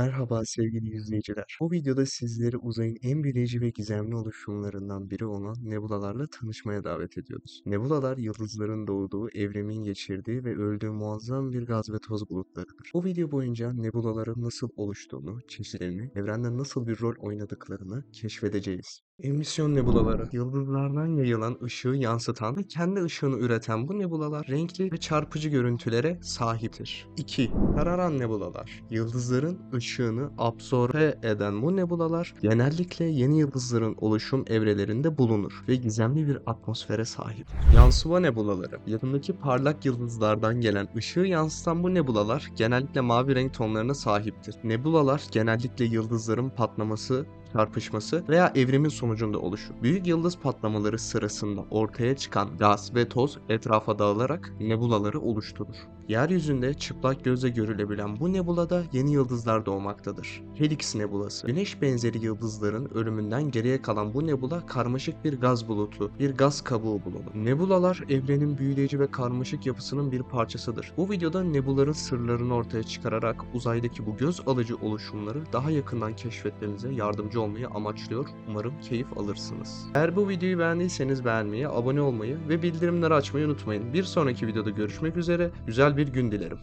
Merhaba sevgili izleyiciler. Bu videoda sizleri uzayın en büyüleyici ve gizemli oluşumlarından biri olan nebulalarla tanışmaya davet ediyoruz. Nebulalar yıldızların doğduğu, evrimin geçirdiği ve öldüğü muazzam bir gaz ve toz bulutlarıdır. Bu video boyunca nebulaların nasıl oluştuğunu, çeşitlerini, evrende nasıl bir rol oynadıklarını keşfedeceğiz. Emisyon nebulaları, yıldızlardan yayılan ışığı yansıtan ve kendi ışığını üreten bu nebulalar renkli ve çarpıcı görüntülere sahiptir. 2. Kararan nebulalar, yıldızların ışığını absorbe eden bu nebulalar genellikle yeni yıldızların oluşum evrelerinde bulunur ve gizemli bir atmosfere sahip. Yansıma nebulaları, yakındaki parlak yıldızlardan gelen ışığı yansıtan bu nebulalar genellikle mavi renk tonlarına sahiptir. Nebulalar genellikle yıldızların patlaması çarpışması veya evrimin sonucunda oluşur. Büyük yıldız patlamaları sırasında ortaya çıkan gaz ve toz etrafa dağılarak nebulaları oluşturur. Yeryüzünde çıplak gözle görülebilen bu nebulada yeni yıldızlar doğmaktadır. Helix nebulası. Güneş benzeri yıldızların ölümünden geriye kalan bu nebula karmaşık bir gaz bulutu, bir gaz kabuğu bulunur. Nebulalar evrenin büyüleyici ve karmaşık yapısının bir parçasıdır. Bu videoda nebulaların sırlarını ortaya çıkararak uzaydaki bu göz alıcı oluşumları daha yakından keşfetmemize yardımcı olmayı amaçlıyor. Umarım keyif alırsınız. Eğer bu videoyu beğendiyseniz beğenmeyi, abone olmayı ve bildirimleri açmayı unutmayın. Bir sonraki videoda görüşmek üzere. Güzel bir gün dilerim.